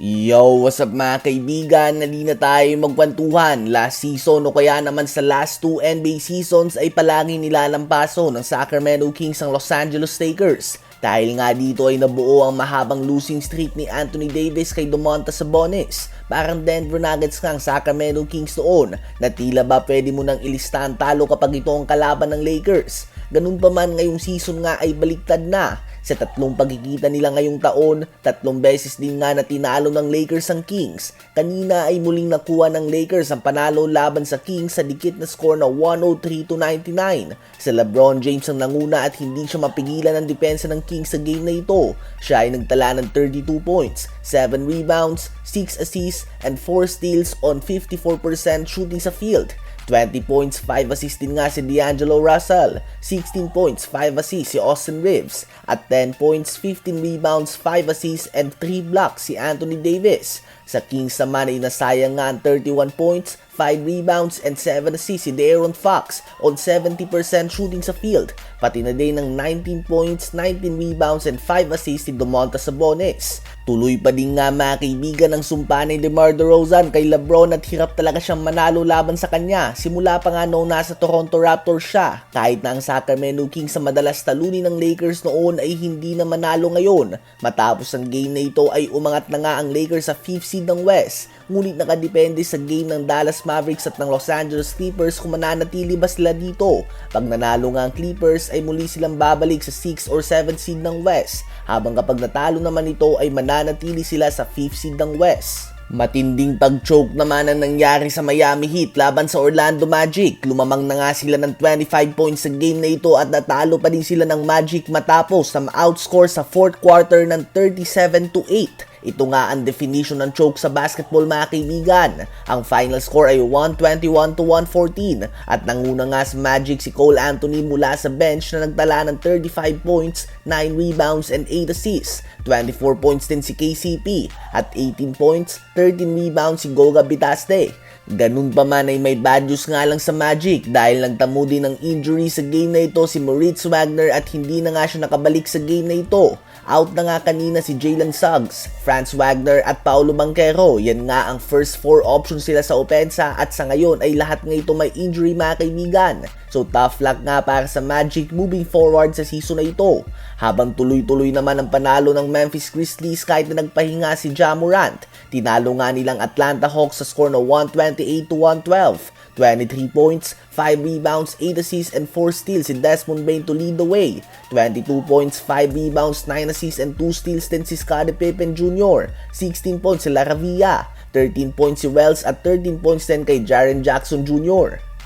Yo, what's up mga kaibigan? Nali na tayo magkwentuhan. Last season o kaya naman sa last two NBA seasons ay palagi nilalampaso ng Sacramento Kings ang Los Angeles Lakers. Dahil nga dito ay nabuo ang mahabang losing streak ni Anthony Davis kay Domantas Sabonis. Parang Denver Nuggets nga ang Sacramento Kings noon na tila ba pwede mo nang ilista ang talo kapag ito ang kalaban ng Lakers. Ganun pa man ngayong season nga ay baliktad na. Sa tatlong pagkikita nila ngayong taon, tatlong beses din nga na tinalo ng Lakers ang Kings. Kanina ay muling nakuha ng Lakers ang panalo laban sa Kings sa dikit na score na 103 to 99. Sa LeBron James ang nanguna at hindi siya mapigilan ng depensa ng Kings sa game na ito. Siya ay nagtala ng 32 points, 7 rebounds, 6 assists, and 4 steals on 54% shooting sa field. 20 points, 5 assists din nga si D'Angelo Russell, 16 points, 5 assists si Austin Reeves, at 10 points, 15 rebounds, 5 assists, and 3 blocks si Anthony Davis. Sa Kings naman ay nasayang nga ang 31 points, 5 rebounds, and 7 assists si De'Aaron Fox on 70% shooting sa field, pati na din ng 19 points, 19 rebounds, and 5 assists si Domantas Sabonis. Tuloy pa din nga mga kaibigan ang sumpa ni DeMar DeRozan kay Lebron at hirap talaga siyang manalo laban sa kanya simula pa nga noong nasa Toronto Raptors siya. Kahit na ang Sacramento Kings sa madalas talunin ng Lakers noon ay hindi na manalo ngayon. Matapos ang game na ito ay umangat na nga ang Lakers sa 5th seed ng West. Ngunit nakadepende sa game ng Dallas Mavericks at ng Los Angeles Clippers kung mananatili ba sila dito. Pag nanalo nga ang Clippers ay muli silang babalik sa 6 or 7 seed ng West. Habang kapag natalo naman ito ay mananatili sila sa 5th seed ng West. Matinding pag-choke naman ang nangyari sa Miami Heat laban sa Orlando Magic. Lumamang na nga sila ng 25 points sa game na ito at natalo pa din sila ng Magic matapos na outscore sa 4th quarter ng 37 to 8. Ito nga ang definition ng choke sa basketball mga kaibigan. Ang final score ay 121 to 114 at nanguna nga sa Magic si Cole Anthony mula sa bench na nagtala ng 35 points, 9 rebounds and 8 assists. 24 points din si KCP at 18 points, 13 rebounds si Goga Bitaste. Ganun pa man ay may bad news nga lang sa Magic dahil nagtamo din ng injury sa game na ito si Moritz Wagner at hindi na nga siya nakabalik sa game na ito. Out na nga kanina si Jalen Suggs, Franz Wagner at Paulo Banquero. Yan nga ang first four options sila sa opensa at sa ngayon ay lahat nga ito may injury mga kaibigan. So tough luck nga para sa Magic moving forward sa season na ito. Habang tuloy-tuloy naman ang panalo ng Memphis Grizzlies kahit na nagpahinga si Ja Morant. Tinalo nga nilang Atlanta Hawks sa score na 128 to 112. 23 points, 5 rebounds, 8 assists, and 4 steals si Desmond Bain to lead the way. 22 points, 5 rebounds, 9 assists, and 2 steals din si Scottie Pippen Jr. 16 points si Laravia. 13 points si Wells at 13 points din kay Jaren Jackson Jr.